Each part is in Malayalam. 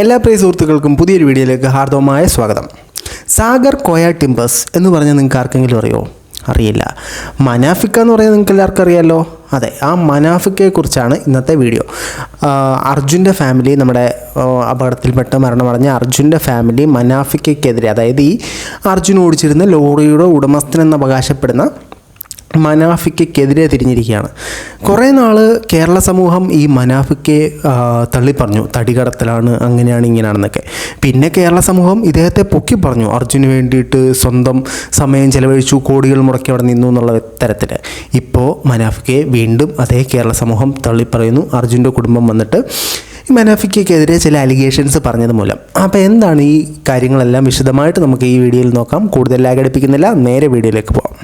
എല്ലാ പ്രിയ സുഹൃത്തുക്കൾക്കും പുതിയൊരു വീഡിയോയിലേക്ക് ഹാർദവമായ സ്വാഗതം. സാഗർ കോയ ടിംബസ് എന്ന് പറഞ്ഞാൽ നിങ്ങൾക്ക് ആർക്കെങ്കിലും അറിയോ? അറിയില്ല. മനാഫിക്ക എന്ന് പറയുന്നത് നിങ്ങൾക്ക് എല്ലാവർക്കും അറിയാമല്ലോ അതെ ആ മനാഫിക്കയെക്കുറിച്ചാണ് ഇന്നത്തെ വീഡിയോ. അർജുന്റെ ഫാമിലി നമ്മുടെ അപകടത്തിൽപ്പെട്ട് മരണമടഞ്ഞ അർജുന്റെ ഫാമിലി മനാഫിക്കയ്ക്കെതിരെ അതായത് ഈ അർജുൻ ഓടിച്ചിരുന്ന ലോറിയുടെ ഉടമസ്ഥനെന്ന് അവകാശപ്പെടുന്ന മനാഫിക്കെതിരെ തിരിഞ്ഞിരിക്കുകയാണ്. കുറേ നാൾ കേരള സമൂഹം ഈ മനാഫിക്കെ തള്ളിപ്പറഞ്ഞു. തടികടത്തലാണ് അങ്ങനെയാണ് ഇങ്ങനെയാണെന്നൊക്കെ. പിന്നെ കേരള സമൂഹം ഇദ്ദേഹത്തെ പൊക്കി പറഞ്ഞു. അർജുന് വേണ്ടിയിട്ട് സ്വന്തം സമയം ചെലവഴിച്ചു കോടികൾ മുടക്കി അവിടെ നിന്നു എന്നുള്ള തരത്തിൽ ഇപ്പോൾ മനാഫിക്കെ വീണ്ടും അതേ കേരള സമൂഹം തള്ളിപ്പറയുന്നു. അർജുന്റെ കുടുംബം വന്നിട്ട് ഈ മനാഫിക്കെതിരെ ചില അലിഗേഷൻസ് പറഞ്ഞത് മൂലം. അപ്പോൾ എന്താണ് ഈ കാര്യങ്ങളെല്ലാം വിശദമായിട്ട് നമുക്ക് ഈ വീഡിയോയിൽ നോക്കാം. കൂടുതൽ ലാഗടിപ്പിക്കുന്നില്ല നേരെ വീഡിയോയിലേക്ക് പോകാം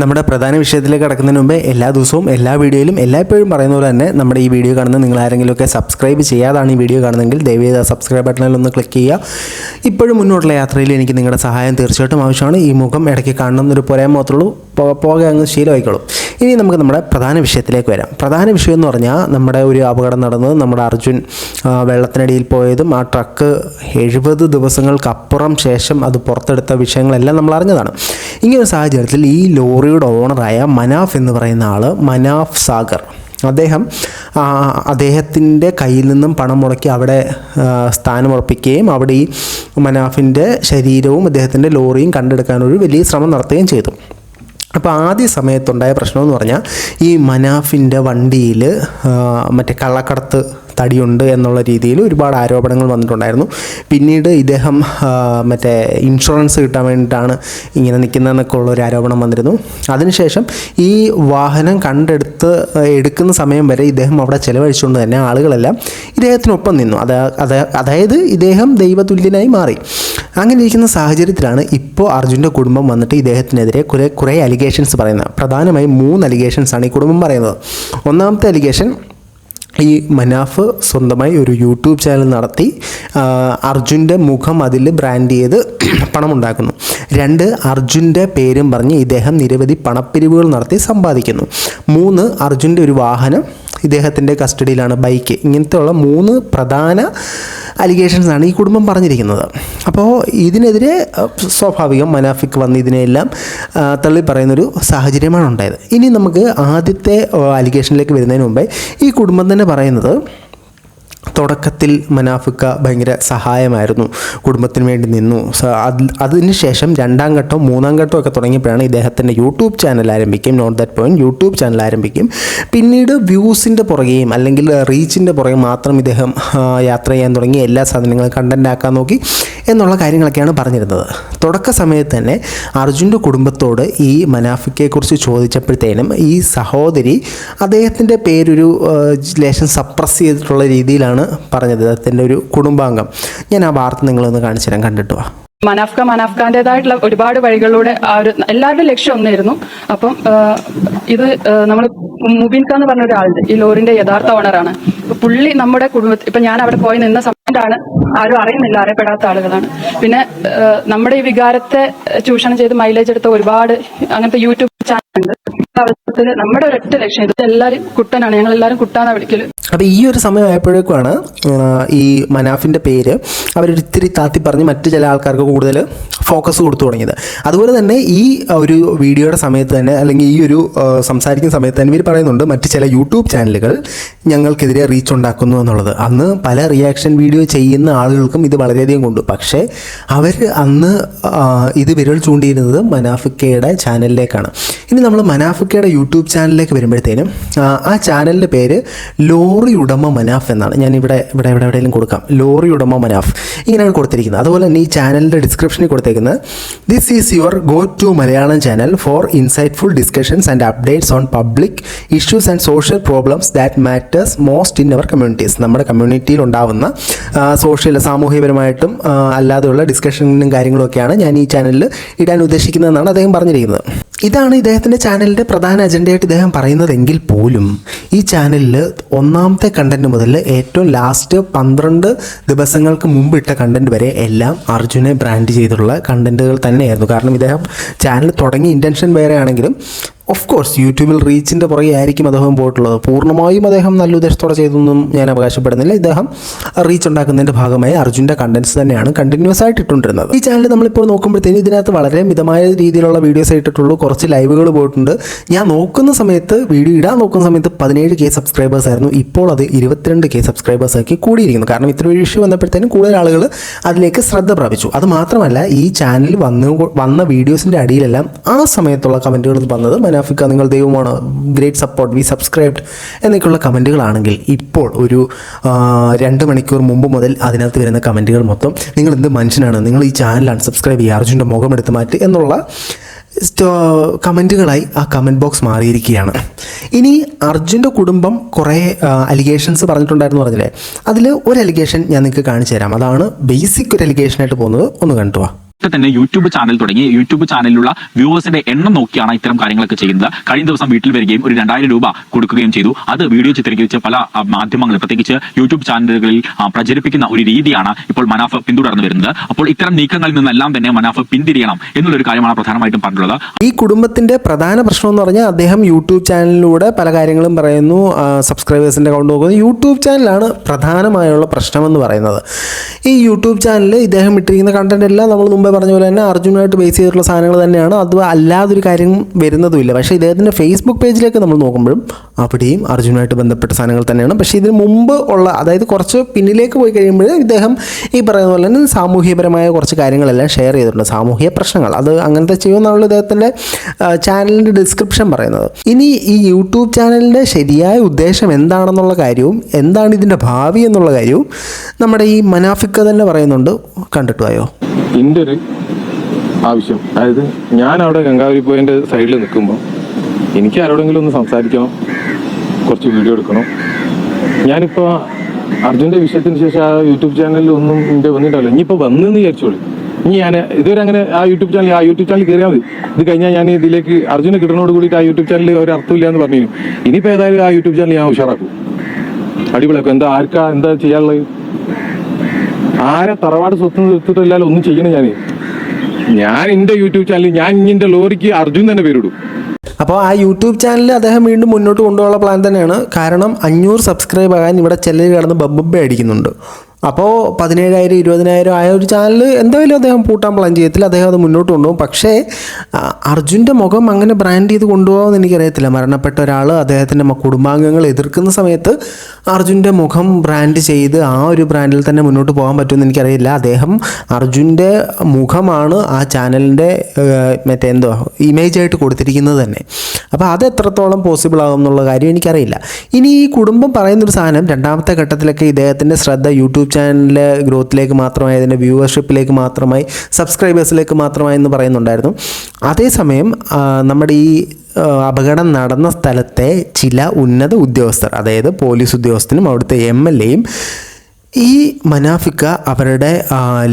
നമ്മുടെ പ്രധാന വിഷയത്തിലേക്ക് കടക്കുന്നതിന് മുമ്പേ എല്ലാ ദിവസവും എല്ലാ വീഡിയോയിലും എല്ലായ്പ്പോഴും പറയുന്ന പോലെ തന്നെ നമ്മുടെ ഈ വീഡിയോ കാണുന്ന നിങ്ങൾ ആരെങ്കിലുമൊക്കെ സബ്സ്ക്രൈബ് ചെയ്യാതാണ് ഈ വീഡിയോ കാണുന്നതെങ്കിൽ ദയവേത് സബ്സ്ക്രൈബ് ബട്ടണിൽ ഒന്ന് ക്ലിക്ക് ചെയ്യുക. ഇപ്പോഴും മുന്നോട്ടുള്ള യാത്രയിൽ എനിക്ക് നിങ്ങളുടെ സഹായം തീർച്ചയായിട്ടും ആവശ്യമാണ്. ഈ മുഖം ഇടയ്ക്ക് കാണണം എന്നൊരു പോരായ്മ മാത്രമേ ഉള്ളൂ. പോകെ അങ്ങ് ശീലമായിക്കോളും. ഇനി നമുക്ക് നമ്മുടെ പ്രധാന വിഷയത്തിലേക്ക് വരാം. പ്രധാന വിഷയം എന്ന് പറഞ്ഞാൽ നമ്മുടെ ഒരു അപകടം നടന്നത് നമ്മുടെ അർജുൻ വെള്ളത്തിനടിയിൽ പോയതും ആ ട്രക്ക് എഴുപത് ദിവസങ്ങൾക്കപ്പുറം ശേഷം അത് പുറത്തെടുത്ത വിഷയങ്ങളെല്ലാം നമ്മൾ അറിഞ്ഞതാണ്. ഇങ്ങനെ ഒരു സാഹചര്യത്തിൽ ഈ ലോറിയുടെ ഓണറായ മനാഫ് എന്ന് പറയുന്ന ആൾ മനാഫ് സാഗർ അദ്ദേഹം അദ്ദേഹത്തിന്റെ കയ്യിൽ നിന്നും പണം മുടക്കി അവിടെ സ്ഥാനം സ്ഥാനമുറപ്പിക്കുകയും അവിടെ ഈ മനാഫിന്റെ ശരീരവും അദ്ദേഹത്തിന്റെ ലോറിയും കണ്ടെടുക്കാനൊരു വലിയ ശ്രമം നടത്തുകയും ചെയ്തു. അപ്പോൾ ആദ്യ സമയത്തുണ്ടായ പ്രശ്നമെന്ന് പറഞ്ഞാൽ ഈ മനാഫിന്റെ വണ്ടിയിൽ മറ്റേ കള്ളക്കടത്ത് തടിയുണ്ട് എന്നുള്ള രീതിയിൽ ഒരുപാട് ആരോപണങ്ങൾ വന്നിട്ടുണ്ടായിരുന്നു. പിന്നീട് ഇദ്ദേഹം മറ്റേ ഇൻഷുറൻസ് കിട്ടാൻ വേണ്ടിയിട്ടാണ് ഇങ്ങനെ നിൽക്കുന്നതെന്നൊക്കെ ഉള്ള ഒരു ആരോപണം വന്നിരുന്നു. അതിനുശേഷം ഈ വാഹനം കണ്ടെടുത്ത് എടുക്കുന്ന സമയം വരെ ഇദ്ദേഹം അവിടെ ചിലവഴിച്ചുകൊണ്ട് തന്നെ ആളുകളെല്ലാം ഇദ്ദേഹത്തിനൊപ്പം നിന്നു. അത് അത് അതായത് ഇദ്ദേഹം ദൈവതുല്യനായി മാറി. അങ്ങനെ ഇരിക്കുന്ന സാഹചര്യത്തിലാണ് ഇപ്പോൾ അർജുന്റെ കുടുംബം വന്നിട്ട് ഇദ്ദേഹത്തിനെതിരെ കുറേ കുറേ അലിഗേഷൻസ് പറയുന്നത്. പ്രധാനമായും മൂന്ന് അലിഗേഷൻസ് ആണ് ഈ കുടുംബം പറയുന്നത്. ഒന്നാമത്തെ അലിഗേഷൻ ഈ മനാഫ് സ്വന്തമായി ഒരു യൂട്യൂബ് ചാനൽ നടത്തി അർജുന്റെ മുഖം അതിൽ ബ്രാൻഡ് ചെയ്ത് പണമുണ്ടാക്കുന്നു. രണ്ട് അർജുന്റെ പേരും പറഞ്ഞ് ഇദ്ദേഹം നിരവധി പണപ്പിരിവുകൾ നടത്തി സമ്പാദിക്കുന്നു. മൂന്ന് അർജുന്റെ ഒരു വാഹനം ഇദ്ദേഹത്തിന്റെ കസ്റ്റഡിയിലാണ് ബൈക്ക്. ഇങ്ങനത്തെയുള്ള മൂന്ന് പ്രധാന അലിഗേഷൻസാണ് ഈ കുടുംബം പറഞ്ഞിരിക്കുന്നത്. അപ്പോൾ ഇതിനെതിരെ സ്വാഭാവികം മനാഫിക്ക് വന്ന് ഇതിനെല്ലാം തള്ളി പറയുന്നൊരു സാഹചര്യമാണ് ഉണ്ടായത് ഇനി നമുക്ക് ആദ്യത്തെ അലിഗേഷനിലേക്ക് വരുന്നതിന് മുമ്പേ ഈ കുടുംബം തന്നെ പറയുന്നത് തുടക്കത്തിൽ മനാഫിക്ക ഭയങ്കര സഹായമായിരുന്നു. കുടുംബത്തിന് വേണ്ടി നിന്നു. അതിന് ശേഷം രണ്ടാം ഘട്ടം മൂന്നാം ഘട്ടവും ഒക്കെ തുടങ്ങിയപ്പോഴാണ് ഇദ്ദേഹത്തിന്റെ യൂട്യൂബ് ചാനൽ ആരംഭിക്കും. Note that point YouTube channel ആരംഭിക്കും. പിന്നീട് വ്യൂസിന്റെ പുറകെയും അല്ലെങ്കിൽ റീച്ചിന്റെ പുറകെ മാത്രം ഇദ്ദേഹം യാത്ര ചെയ്യാൻ തുടങ്ങി. എല്ലാ സാധനങ്ങളും കണ്ടന്റ് ആക്കാൻ നോക്കി. എന്നുള്ള കാര്യങ്ങളൊക്കെയാണ് പറഞ്ഞിരുന്നത്. തുടക്ക സമയത്ത് തന്നെ അർജുന്റെ കുടുംബത്തോട് ഈ മനാഫിക്കയെക്കുറിച്ച് ചോദിച്ചപ്പോഴത്തേനും ഈ സഹോദരി അദ്ദേഹത്തിന്റെ പേരൊരു ലേശം സപ്രസ് ചെയ്തിട്ടുള്ള രീതിയിലാണ് പറഞ്ഞത്. അദ്ദേഹത്തിന്റെ ഒരു കുടുംബാംഗം. ഞാൻ ആ വാർത്ത നിങ്ങളൊന്ന് കാണിച്ചു തരാൻ കണ്ടിട്ട് വാ. മനാഫ്ക മനാഫ്കാന്റേതായിട്ടുള്ള ഒരുപാട് വഴികളിലൂടെ ആ ഒരു എല്ലാവരുടെയും ലക്ഷ്യം ഒന്നായിരുന്നു. അപ്പം ഇത് നമ്മൾ മുബിൻ ഖാൻ എന്ന് പറഞ്ഞ ഒരാളുണ്ട് ഈ ലോറിന്റെ യഥാർത്ഥ ഓണറാണ് പുള്ളി നമ്മുടെ കുടുംബത്തിൽ ഇപ്പൊ ഞാൻ അവിടെ പോയി നിന്ന സമയത്താണ് ആരും അറിയുന്നില്ല അറിയപ്പെടാത്ത ആളുകളാണ്. പിന്നെ നമ്മുടെ ഈ വികാരത്തെ ചൂഷണം ചെയ്ത് മൈലേജ് എടുത്ത ഒരുപാട് അങ്ങനത്തെ യൂട്യൂബ് ചാനൽ ഉണ്ട് അവസരത്തിൽ നമ്മുടെ ഒരൊറ്റ ലക്ഷ്യം ഇത് എല്ലാവരും കുട്ടനാണ് ഞങ്ങൾ എല്ലാവരും കുട്ടാന്നാ വിളിക്കൽ. അപ്പോൾ ഈ ഒരു സമയമായപ്പോഴേക്കുമാണ് ആയപ്പോഴേക്കുമാണ് ഈ മനാഫിന്റെ പേര് അവരൊരിത്തിരി താത്തി പറഞ്ഞ് മറ്റ് ചില ആൾക്കാർക്ക് കൂടുതൽ ഫോക്കസ് കൊടുത്തു തുടങ്ങിയത്. അതുപോലെ തന്നെ ഈ ഒരു വീഡിയോയുടെ സമയത്ത് തന്നെ അല്ലെങ്കിൽ ഈ ഒരു സംസാരിക്കുന്ന സമയത്ത് തന്നെ ഇവർ പറയുന്നുണ്ട് മറ്റ് ചില യൂട്യൂബ് ചാനലുകൾ ഞങ്ങൾക്കെതിരെ റീച്ച് ഉണ്ടാക്കുന്നു എന്നുള്ളത്. അന്ന് പല റിയാക്ഷൻ വീഡിയോ ചെയ്യുന്ന ആളുകൾക്കും ഇത് വളരെയധികം കൊണ്ടു. പക്ഷേ അവർ അന്ന് ഇത് വിരൽ ചൂണ്ടിയിരുന്നത് മനാഫിക്കയുടെ ചാനലിലേക്കാണ്. ഇനി നമ്മൾ മനാഫിക്കയുടെ യൂട്യൂബ് ചാനലിലേക്ക് വരുമ്പോഴത്തേനും ആ, ചാനലിന്റെ പേര് ലോറി ഉടമ മനാഫ് എന്നാണ്. ഞാൻ ഇവിടെ ഇവിടെ ഇവിടെ എവിടെയെങ്കിലും കൊടുക്കാം. ലോറി ഉടമ മനാഫ്. ഇങ്ങനെയാണ് കൊടുത്തിരിക്കുന്നത്. അതുപോലെ തന്നെ ഈ ചാനലിന്റെ ഡിസ്ക്രിപ്ഷനിൽ കൊടുത്തേക്കുന്നത് this is your go to Malayalam channel for insightful discussions and updates on public issues and social problems that matters most in our communities നമ്മുടെ കമ്മ്യൂണിറ്റിയിൽ ഉണ്ടാവുന്ന സോഷ്യൽ സാമൂഹികപരമായിട്ടും അല്ലാതെയുള്ള ഡിസ്കഷനും കാര്യങ്ങളൊക്കെയാണ് ഞാൻ ഈ ചാനലിൽ ഇടാൻ ഉദ്ദേശിക്കുന്നതെന്നാണ് അദ്ദേഹം പറഞ്ഞിരിക്കുന്നത്. ഇതാണ് ഇദ്ദേഹത്തിന്റെ ചാനലിന്റെ പ്രധാന അജണ്ടയായിട്ട് ഇദ്ദേഹം പറയുന്നതെങ്കിൽ പോലും ഈ ചാനലിൽ ഒന്നാമത്തെ കണ്ടന്റ് മുതൽ ഏറ്റവും ലാസ്റ്റ് പന്ത്രണ്ട് ദിവസങ്ങൾക്ക് മുമ്പ് ഇട്ട കണ്ടന്റ് വരെ എല്ലാം അർജുനെ ബ്രാൻഡ് ചെയ്തിട്ടുള്ള കണ്ടന്റുകൾ തന്നെയായിരുന്നു. കാരണം ഇദ്ദേഹം ചാനൽ തുടങ്ങി ഇന്റൻഷൻ വേറെ ആണെങ്കിലും ഓഫ് കോഴ്സ് യൂട്യൂബിൽ റീച്ചിന്റെ പുറകെ ആയിരിക്കും അദ്ദേഹം പോയിട്ടുള്ളത്. പൂർണമായും അദ്ദേഹം നല്ല ഉദ്ദേശത്തോടെ ചെയ്തൊന്നും ഞാൻ അവകാശപ്പെടുന്നില്ല. ഇദ്ദേഹം റീച്ച് ഉണ്ടാക്കുന്നതിന്റെ ഭാഗമായി അർജുന്റെ കണ്ടൻസ് തന്നെയാണ് കണ്ടിന്യൂസ് ആയിട്ട് ഇട്ടുകൊണ്ടിരുന്നത്. ഈ ചാനൽ നമ്മളിപ്പോൾ നോക്കുമ്പോഴത്തേനും ഇതിനകത്ത് വളരെ മിതമായ രീതിയിലുള്ള വീഡിയോസ് ഇട്ടിട്ടുള്ളൂ. കുറച്ച് ലൈവുകൾ പോയിട്ടുണ്ട്. ഞാൻ നോക്കുന്ന സമയത്ത് വീഡിയോ ഇടാൻ നോക്കുന്ന സമയത്ത് പതിനേഴ് കെ സബ്സ്ക്രൈബേഴ്സ് ആയിരുന്നു. ഇപ്പോൾ അത് ഇരുപത്തിരണ്ട് കെ സബ്സ്ക്രൈബേഴ്സ് ആക്കി കൂടിയിരിക്കുന്നു. കാരണം ഇത്രയും ഇഷ്യൂ വന്നപ്പോഴത്തേനും കൂടുതൽ ആളുകൾ അതിലേക്ക് ശ്രദ്ധ പ്രാപിച്ചു. അത് മാത്രമല്ല ഈ ചാനൽ വന്നു വന്ന വീഡിയോസിന്റെ അടിയിലെല്ലാം ആ സമയത്തുള്ള കമന്റുകൾ വന്നത് മനാഫിക്ക നിങ്ങൾ ദൈവമാണ് ഗ്രേറ്റ് സപ്പോർട്ട് വി സബ്സ്ക്രൈബ്ഡ് എന്നൊക്കെയുള്ള കമന്റുകളാണെങ്കിൽ ഇപ്പോൾ ഒരു രണ്ട് മണിക്കൂർ മുമ്പ് മുതൽ അതിനകത്ത് വരുന്ന കമന്റുകൾ മൊത്തം നിങ്ങൾ എന്ത് മനുഷ്യനാണ് നിങ്ങൾ ഈ ചാനൽ അൺസബ്സ്ക്രൈബ് ചെയ്യുക അർജുന്റെ മുഖം എടുത്ത് മാറ്റി എന്നുള്ള കമന്റുകളായി ആ കമന്റ് ബോക്സ് മാറിയിരിക്കുകയാണ്. ഇനി അർജുന്റെ കുടുംബം കുറേ അലിഗേഷൻസ് പറഞ്ഞിട്ടുണ്ടായിരുന്നു പറഞ്ഞില്ലേ? അതിൽ ഒരു അലിഗേഷൻ ഞാൻ നിങ്ങൾക്ക് കാണിച്ചു തരാം. അതാണ് ബേസിക് ഒരു അലിഗേഷനായിട്ട് പോകുന്നത്. ഒന്ന് കണ്ടു വാ. ഒക്കെ തന്നെ യൂട്യൂബ് ചാനൽ തുടങ്ങി യൂട്യൂബ് ചാനലിലുള്ള വ്യൂവേഴ്സിന്റെ എണ്ണം നോക്കിയാണ് ഇത്തരം കാര്യങ്ങളൊക്കെ ചെയ്യുന്നത്. കഴിഞ്ഞ ദിവസം വീട്ടിൽ വരികയും ഒരു രണ്ടായിരം രൂപ കൊടുക്കുകയും ചെയ്തു. അത് വീഡിയോ ചിത്രീകരിച്ച് പല മാധ്യമങ്ങൾ പ്രത്യേകിച്ച് യൂട്യൂബ് ചാനലുകളിൽ പ്രചരിപ്പിക്കുന്ന ഒരു രീതിയാണ് ഇപ്പോൾ മനാഫ് പിന്തുടർന്നു വരുന്നത്. അപ്പോൾ ഇത്തരം നീക്കങ്ങളിൽ നിന്നെല്ലാം തന്നെ മനാഫ് പിന്തിരിയണം എന്നുള്ളൊരു കാര്യമാണ് പ്രധാനമായിട്ടും പറഞ്ഞിട്ടുള്ളത്. ഈ കുടുംബത്തിന്റെ പ്രധാന പ്രശ്നം എന്ന് പറഞ്ഞാൽ അദ്ദേഹം യൂട്യൂബ് ചാനലിലൂടെ പല കാര്യങ്ങളും പറയുന്നു. സബ്സ്ക്രൈബേഴ്സിന്റെ അക്കൗണ്ട് നോക്കുന്നു. യൂട്യൂബ് ചാനലാണ് പ്രധാനമായുള്ള പ്രശ്നം എന്ന് പറയുന്നത്. ഈ യൂട്യൂബ് ചാനലിൽ ഇദ്ദേഹം ഇട്ടിരിക്കുന്ന കണ്ടന്റ് എല്ലാം നമ്മൾ മുമ്പേ പറഞ്ഞ പോലെ തന്നെ അർജുനായിട്ട് ബേസ് ചെയ്തിട്ടുള്ള സാധനങ്ങൾ തന്നെയാണ്. അത് അല്ലാതൊരു കാര്യം വരുന്നതുമില്ല. പക്ഷേ ഇദ്ദേഹത്തിന്റെ ഫേസ്ബുക്ക് പേജിലേക്ക് നമ്മൾ നോക്കുമ്പോഴും അവിടെയും അർജുനായിട്ട് ബന്ധപ്പെട്ട സാധനങ്ങൾ തന്നെയാണ്. പക്ഷേ ഇതിന് മുമ്പ് ഉള്ള അതായത് കുറച്ച് പിന്നിലേക്ക് പോയി കഴിയുമ്പോൾ ഇദ്ദേഹം ഈ പറയുന്ന പോലെ തന്നെ സാമൂഹ്യപരമായ കുറച്ച് കാര്യങ്ങളെല്ലാം ഷെയർ ചെയ്തിട്ടുണ്ട്. സാമൂഹ്യ പ്രശ്നങ്ങൾ. അത് അങ്ങനത്തെ ചെയ്യുമെന്നാണല്ലോ ഇദ്ദേഹത്തിന്റെ ചാനലിന്റെ ഡിസ്ക്രിപ്ഷൻ പറയുന്നത്. ഇനി ഈ യൂട്യൂബ് ചാനലിന്റെ ശരിയായ ഉദ്ദേശം എന്താണെന്നുള്ള കാര്യവും എന്താണ് ഇതിന്റെ ഭാവി എന്നുള്ള കാര്യവും നമ്മുടെ ഈ മനാഫിക്ക തന്നെ പറയുന്നുണ്ട്. കണ്ടിട്ട് പോയോ എന്റെ ഒരു ആവശ്യം. അതായത് ഞാൻ അവിടെ ഗംഗാവരി പോയിന്റെ സൈഡിൽ നിൽക്കുമ്പോൾ എനിക്ക് ആരോടെങ്കിലും ഒന്ന് സംസാരിക്കണം കുറച്ച് വീഡിയോ എടുക്കണം. ഞാനിപ്പോൾ അർജുന്റെ വിഷയത്തിന് ശേഷം ആ യൂട്യൂബ് ചാനലിൽ ഒന്നും എന്റെ വന്നിട്ടല്ലോ ഇനിയിപ്പോൾ വന്നെന്ന് വിചാരിച്ചോളൂ. ഇനി ഞാൻ ഇതുവരെ അങ്ങനെ ആ യൂട്യൂബ് ചാനൽ ആ യൂട്യൂബ് ചാനൽ കയറിയാൽ മതി. ഇത് കഴിഞ്ഞാൽ ഞാൻ ഇതിലേക്ക് അർജുന കിട്ടണോട് കൂടിയിട്ട് ആ യൂട്യൂബ് ചാനലിൽ ഒരു അർത്ഥമില്ല എന്ന് പറഞ്ഞു ഇനിയിപ്പോൾ ഏതായാലും ആ യൂട്യൂബ് ചാനൽ ഞാൻ ഉഷാറാക്കും. അടിപൊളിയാക്കും. എന്താ ആർക്കാ എന്താ ചെയ്യാനുള്ളത്? ആരെ തറവാട് സ്വത്ത് നിർത്തിയിട്ടില്ലാലും ഒന്നും ചെയ്യണേ ഞാൻ ഞാൻ എന്റെ യൂട്യൂബ് ചാനലിൽ ഞാൻ ഇങ്ങനെ ലോറിക്ക് അർജുൻ തന്നെ പേരിടും. അപ്പോൾ ആ യൂട്യൂബ് ചാനൽ അദ്ദേഹം വീണ്ടും മുന്നോട്ട് കൊണ്ടുപോകാനുള്ള പ്ലാൻ തന്നെയാണ്. കാരണം അഞ്ഞൂറ് സബ്സ്ക്രൈബ് ആകാൻ ഇവിടെ ചിലർ കിടന്ന് ബബ്ബുബ്ബ അടിക്കുന്നുണ്ട്. അപ്പോൾ പതിനേഴായിരം ഇരുപതിനായിരം ആയ ഒരു ചാനൽ എന്തായാലും അദ്ദേഹം പൂട്ടാൻ പ്ലാൻ ചെയ്യത്തില്ല അദ്ദേഹം അത് മുന്നോട്ട് കൊണ്ടുപോകും. പക്ഷേ അർജുന്റെ മുഖം അങ്ങനെ ബ്രാൻഡ് ചെയ്ത് കൊണ്ടുപോകാമെന്ന് എനിക്കറിയത്തില്ല. മരണപ്പെട്ട ഒരാൾ അദ്ദേഹത്തിന്റെ കുടുംബാംഗങ്ങൾ എതിർക്കുന്ന സമയത്ത് അർജുന്റെ മുഖം ബ്രാൻഡ് ചെയ്ത് ആ ഒരു ബ്രാൻഡിൽ തന്നെ മുന്നോട്ട് പോകാൻ പറ്റുമെന്ന് എനിക്കറിയില്ല. അദ്ദേഹം അർജുന്റെ മുഖമാണ് ആ ചാനലിന്റെ മറ്റേ എന്തോ ഇമേജ് ആയിട്ട് കൊടുത്തിരിക്കുന്നത് തന്നെ. അപ്പോൾ അത് എത്രത്തോളം പോസിബിൾ ആകും എന്നുള്ള കാര്യം എനിക്കറിയില്ല. ഇനി ഈ കുടുംബം പറയുന്നൊരു സാധനം രണ്ടാമത്തെ ഘട്ടത്തിലൊക്കെ ഇദ്ദേഹത്തിന്റെ ശ്രദ്ധ യൂട്യൂബ് ചാനലിലെ ഗ്രോത്തിലേക്ക് മാത്രമായി അതിന്റെ വ്യൂവർഷിപ്പിലേക്ക് മാത്രമായി സബ്സ്ക്രൈബേഴ്സിലേക്ക് മാത്രമായി എന്ന് പറയുന്നുണ്ടായിരുന്നു. അതേസമയം നമ്മുടെ ഈ അപകടം നടന്ന സ്ഥലത്തെ ചില ഉന്നത ഉദ്യോഗസ്ഥർ അതായത് പോലീസ് ഉദ്യോഗസ്ഥനും അവിടുത്തെ എം എൽ എയും ഈ മനാഫിക്ക അവരുടെ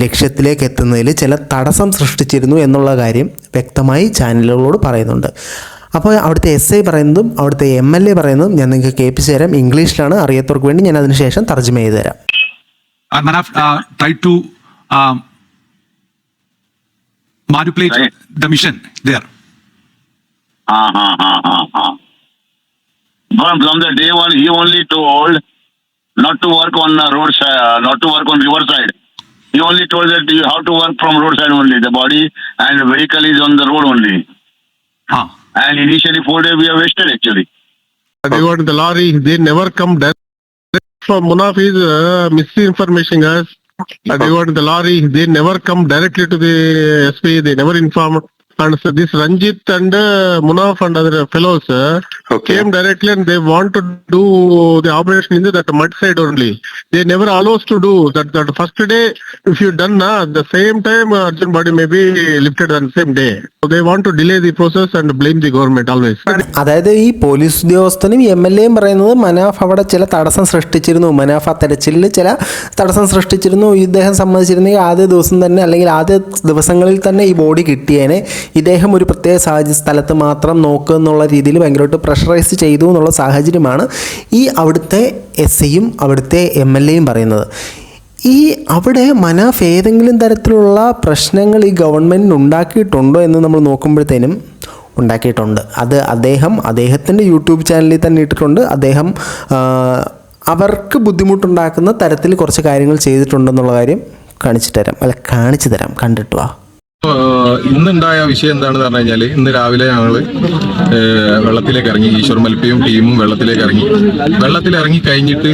ലക്ഷ്യത്തിലേക്ക് എത്തുന്നതിൽ ചില തടസ്സം സൃഷ്ടിച്ചിരുന്നു എന്നുള്ള കാര്യം വ്യക്തമായി ചാനലുകളോട് പറയുന്നുണ്ട്. അപ്പോൾ അവിടുത്തെ എസ് ഐ പറയുന്നതും അവിടുത്തെ എം എൽ എ പറയുന്നതും ഞാൻ നിങ്ങൾക്ക് കേൾപ്പിച്ചു തരാം ഇംഗ്ലീഷിലാണ് അറിയാത്തവർക്ക് വേണ്ടി ഞാൻ അതിനുശേഷം തർജമ ചെയ്ത് തരാം uh, Manaf uh, tried to um, manipulate Right. the mission there. Uh, uh, uh, uh, uh. From, from the day one, he only told not to work on the roadside, uh, not to work on riverside. He only told that you have to work from roadside only. The body and the vehicle is on the road only. Huh. And initially four days we are wasted actually. They got the lorry. They never come direct from Munaf is uh, misinformation us. Uh, they got the lorry. They never come directly to the SP. They never inform. And so this Ranjit and uh, Munaf and other fellows uh, okay. came directly and they want to do the operation in the, that mud side only. They never allow us to do that. That first day, if you done na, the same time uh, Arjun body may be lifted on the same day. So they want to delay the process and blame the government always. അതായത് ഈ പോലീസ് ഉദ്യോഗസ്ഥനും എം എൽ എയും പറയുന്നത് മനാഫ് അവിടെ ചില തടസ്സം സൃഷ്ടിച്ചിരുന്നു മനാഫ് ആ തെരച്ചിലിൽ ചില തടസ്സം സൃഷ്ടിച്ചിരുന്നു ഇദ്ദേഹം സമ്മതിച്ചിരുന്നെങ്കിൽ ആദ്യ ദിവസം തന്നെ അല്ലെങ്കിൽ ആദ്യ ദിവസങ്ങളിൽ തന്നെ ഈ ബോഡി കിട്ടിയേനെ ഇദ്ദേഹം ഒരു പ്രത്യേക സാഹചര്യ സ്ഥലത്ത് മാത്രം നോക്കുക എന്നുള്ള രീതിയിൽ ഭയങ്കരമായിട്ട് പ്രഷറൈസ് ചെയ്തു എന്നുള്ള സാഹചര്യമാണ് ഈ അവിടുത്തെ എസ് ഐയും അവിടുത്തെ എം എൽ എയും പറയുന്നത്. ഈ അവിടെ മനാഫ് ഏതെങ്കിലും തരത്തിലുള്ള പ്രശ്നങ്ങൾ ഈ ഗവൺമെന്റ് ഉണ്ടാക്കിയിട്ടുണ്ടോ എന്ന് നമ്മൾ നോക്കുമ്പോഴത്തേനും ഉണ്ടാക്കിയിട്ടുണ്ട്. അത് അദ്ദേഹം അദ്ദേഹത്തിന്റെ യൂട്യൂബ് ചാനലിൽ തന്നെ ഇട്ടിട്ടുണ്ട്. അദ്ദേഹം അവർക്ക് ബുദ്ധിമുട്ടുണ്ടാക്കുന്ന തരത്തിൽ കുറച്ച് കാര്യങ്ങൾ ചെയ്തിട്ടുണ്ടെന്നുള്ള കാര്യം കാണിച്ചു തരാം. അല്ല കാണിച്ചു തരാം. കണ്ടിട്ട് വാ. ഏഹ് ഇന്നുണ്ടായ വിഷയം എന്താണെന്ന് പറഞ്ഞു കഴിഞ്ഞാൽ ഇന്ന് രാവിലെ ഞങ്ങൾ വെള്ളത്തിലേക്ക് ഇറങ്ങി ഈശ്വർ മൽപ്പയും ടീമും വെള്ളത്തിലേക്ക് ഇറങ്ങി. വെള്ളത്തിൽ ഇറങ്ങി കഴിഞ്ഞിട്ട്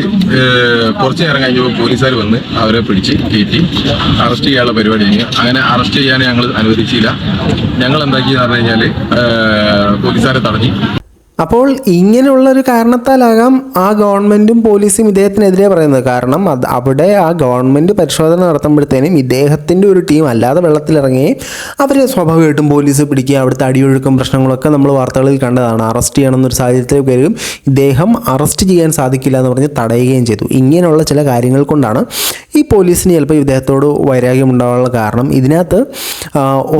കുറച്ച് നേരം കഴിഞ്ഞപ്പോൾ പോലീസുകാർ വന്ന് അവരെ പിടിച്ച് കയറ്റി അറസ്റ്റ് ചെയ്യാനുള്ള പരിപാടി കഴിഞ്ഞു. അങ്ങനെ അറസ്റ്റ് ചെയ്യാൻ ഞങ്ങൾ അനുവദിച്ചില്ല. ഞങ്ങൾ എന്താക്കിയെന്ന് പറഞ്ഞു കഴിഞ്ഞാൽ പോലീസുകാരെ തടഞ്ഞു അപ്പോൾ ഇങ്ങനെയുള്ളൊരു കാരണത്താലാകാം ആ ഗവൺമെന്റും പോലീസും ഇദ്ദേഹത്തിനെതിരെ പറയുന്നത്. കാരണം അത് അവിടെ ആ ഗവൺമെന്റ് പരിശോധന നടത്തുമ്പോഴത്തേനും ഇദ്ദേഹത്തിന്റെ ഒരു ടീം അല്ലാതെ വെള്ളത്തിലിറങ്ങുകയും അവർ സ്വാഭാവികമായിട്ടും പോലീസ് പിടിക്കുക അവിടുത്തെ അടിയൊഴുക്കും പ്രശ്നങ്ങളൊക്കെ നമ്മൾ വാർത്തകളിൽ കണ്ടതാണ്. അറസ്റ്റ് ചെയ്യണമെന്നൊരു സാഹചര്യത്തിലേക്ക് വരികയും ഇദ്ദേഹം അറസ്റ്റ് ചെയ്യാൻ സാധിക്കില്ല എന്ന് പറഞ്ഞ് തടയുകയും ചെയ്തു. ഇങ്ങനെയുള്ള ചില കാര്യങ്ങൾ കൊണ്ടാണ് ഈ പോലീസിന് ചിലപ്പോൾ ഇദ്ദേഹത്തോട് വൈരാഗ്യം ഉണ്ടാകാനുള്ള കാരണം. ഇതിനകത്ത്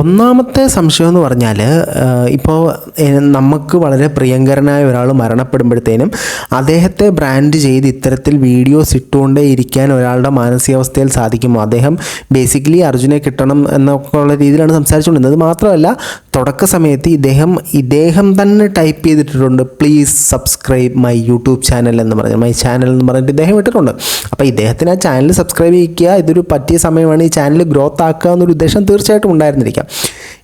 ഒന്നാമത്തെ സംശയം എന്ന് പറഞ്ഞാൽ ഇപ്പോൾ നമുക്ക് വളരെ പ്രിയങ്കരനായ ഒരാൾ മരണപ്പെടുമ്പോഴത്തേനും അദ്ദേഹത്തെ ബ്രാൻഡ് ചെയ്ത് ഇത്തരത്തിൽ വീഡിയോസ് ഇട്ടുകൊണ്ടേ ഇരിക്കാൻ ഒരാളുടെ മാനസികാവസ്ഥയിൽ സാധിക്കുമോ? അദ്ദേഹം ബേസിക്കലി അർജുനെ കിട്ടണം എന്നൊക്കെ ഉള്ള രീതിയിലാണ് സംസാരിച്ചുകൊണ്ടിരുന്നത്. മാത്രമല്ല തുടക്ക സമയത്ത് ഇദ്ദേഹം ഇദ്ദേഹം തന്നെ ടൈപ്പ് ചെയ്തിട്ടുണ്ട് please subscribe my YouTube channel എന്ന് പറഞ്ഞ് മൈ ചാനൽ എന്ന് പറഞ്ഞിട്ട് ഇദ്ദേഹം ഇട്ടിട്ടുണ്ട്. അപ്പോൾ ഇദ്ദേഹത്തിന് ആ ചാനൽ സബ്സ്ക്രൈബ് ചെയ്യിക്കുക ഇതൊരു പറ്റിയ സമയമാണ് ഈ ചാനൽ ഗ്രോത്ത് ആക്കുക എന്നൊരു ഉദ്ദേശം തീർച്ചയായിട്ടും ഉണ്ടായിരുന്നിരിക്കാം.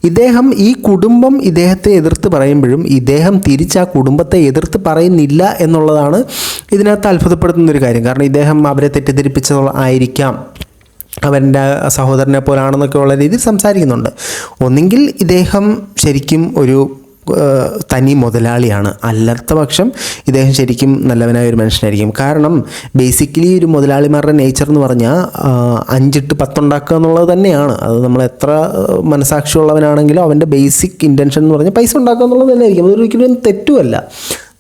ഇദ്ദേഹം ഈ കുടുംബം ഇദ്ദേഹത്തെ എതിർത്ത് പറയുമ്പോഴും ഇദ്ദേഹം തിരിച്ച് ആ കുടുംബത്തെ എതിർത്ത് പറയുന്നില്ല എന്നുള്ളതാണ് ഇതിനകത്ത് അത്ഭുതപ്പെടുത്തുന്ന ഒരു കാര്യം. കാരണം ഇദ്ദേഹം അവരെ തെറ്റിദ്ധരിപ്പിച്ചതായിരിക്കാം അവന്റെ സഹോദരനെ പോലാണെന്നൊക്കെ ഉള്ള രീതിയിൽ സംസാരിക്കുന്നുണ്ട്. ഒന്നെങ്കിൽ ഇദ്ദേഹം ശരിക്കും ഒരു തനി മുതലാളിയാണ്. അല്ലാത്ത പക്ഷം ഇദ്ദേഹം ശരിക്കും നല്ലവനായ ഒരു മനുഷ്യനായിരിക്കും. കാരണം ബേസിക്കലി ഒരു മുതലാളിമാരുടെ നേച്ചർ എന്ന് പറഞ്ഞാൽ അഞ്ചിട്ട് പത്തുണ്ടാക്കുക എന്നുള്ളത് തന്നെയാണ്. അത് നമ്മൾ എത്ര മനസാക്ഷിയുള്ളവനാണെങ്കിലും അവന്റെ ബേസിക് ഇന്റൻഷൻ എന്ന് പറഞ്ഞാൽ പൈസ ഉണ്ടാക്കുക എന്നുള്ളത് തന്നെ ആയിരിക്കും അതൊരിക്കലും തെറ്റുമല്ല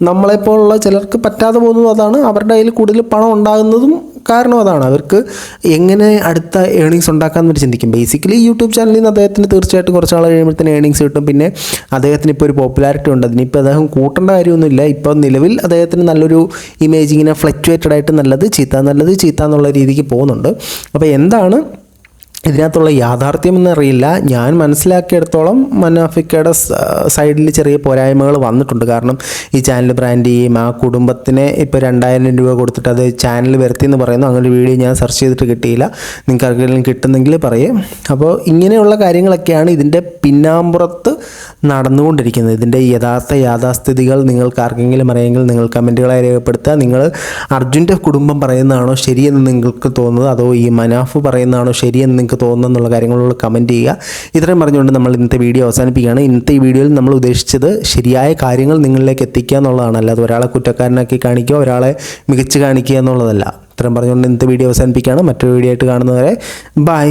നമ്മളെപ്പോലുള്ള ചിലർക്ക് പറ്റാതെ പോകുന്നതും അതാണ്. അവരുടെ കയ്യിൽ കൂടുതൽ പണം ഉണ്ടാകുന്നതും കാരണം അതാണ്. അവർക്ക് എങ്ങനെ അടുത്ത ഏണിങ്സ് ഉണ്ടാക്കാമെന്ന് അവർ ചിന്തിക്കും. ബേസിക്കലി യൂട്യൂബ് ചാനലിൽ നിന്ന് അദ്ദേഹത്തിന് തീർച്ചയായിട്ടും കുറച്ച് നാൾ കഴിയുമ്പോഴത്തേന് ഏണിങ്സ് കിട്ടും. പിന്നെ അദ്ദേഹത്തിന് ഇപ്പോൾ ഒരു പോപ്പുലാരിറ്റി ഉണ്ട്. അതിനിപ്പോൾ അദ്ദേഹം കൂട്ടേണ്ട കാര്യമൊന്നുമില്ല. ഇപ്പോൾ നിലവിൽ അദ്ദേഹത്തിന് നല്ലൊരു ഇമേജ് ഇങ്ങനെ ഫ്ലക്ച്വേറ്റഡ് ആയിട്ട് നല്ലത് ചീത്ത നല്ലത് ചീത്ത എന്നുള്ള രീതിക്ക് പോകുന്നുണ്ട്. അപ്പോൾ എന്താണ് ഇതിനകത്തുള്ള യാഥാർത്ഥ്യം എന്നറിയില്ല. ഞാൻ മനസ്സിലാക്കിയെടുത്തോളം മനാഫിക്കയുടെ സൈഡിൽ ചെറിയ പോരായ്മകൾ വന്നിട്ടുണ്ട്. കാരണം ഈ ചാനൽ ബ്രാൻഡ് ചെയ്യും ആ കുടുംബത്തിന് ഇപ്പോൾ രണ്ടായിരം രൂപ കൊടുത്തിട്ട് അത് ചാനൽ വരുത്തി എന്ന് പറയുന്നു. അങ്ങനെ ഒരു വീഡിയോ ഞാൻ സെർച്ച് ചെയ്തിട്ട് കിട്ടിയില്ല. നിങ്ങൾക്ക് ആർക്കെങ്കിലും കിട്ടുന്നെങ്കിൽ പറയും. അപ്പോൾ ഇങ്ങനെയുള്ള കാര്യങ്ങളൊക്കെയാണ് ഇതിന്റെ പിന്നാമ്പുറത്ത് നടന്നുകൊണ്ടിരിക്കുന്നത്. ഇതിന്റെ യഥാർത്ഥ യാഥാസ്ഥിതികൾ നിങ്ങൾക്ക് ആർക്കെങ്കിലും അറിയാമെങ്കിൽ നിങ്ങൾ കമന്റുകളായി രേഖപ്പെടുത്തുക. നിങ്ങൾ അർജുന്റെ കുടുംബം പറയുന്നതാണോ ശരിയെന്ന് നിങ്ങൾക്ക് തോന്നുന്നത്? അതോ ഈ മനാഫ് പറയുന്നതാണോ ശരിയെന്ന് നിങ്ങൾക്ക് തോന്നുന്നത് എന്നുള്ള കാര്യങ്ങളോട് കമന്റ് ചെയ്യുക. ഇത്രയും പറഞ്ഞുകൊണ്ട് നമ്മൾ ഇന്നത്തെ വീഡിയോ അവസാനിപ്പിക്കുകയാണ്. ഇന്നത്തെ ഈ വീഡിയോയിൽ നമ്മൾ ഉദ്ദേശിച്ചത് ശരിയായ കാര്യങ്ങൾ നിങ്ങളിലേക്ക് എത്തിക്കുക എന്നുള്ളതാണ്. അല്ലാതെ ഒരാളെ കുറ്റക്കാരനാക്കി കാണിക്കുക ഒരാളെ മികച്ച് കാണിക്കുക എന്നുള്ളതല്ല. ഇത്രയും പറഞ്ഞുകൊണ്ട് ഇന്നത്തെ വീഡിയോ അവസാനിപ്പിക്കുകയാണ്. മറ്റൊരു വീഡിയോ ആയിട്ട് കാണുന്നവരെ ബൈ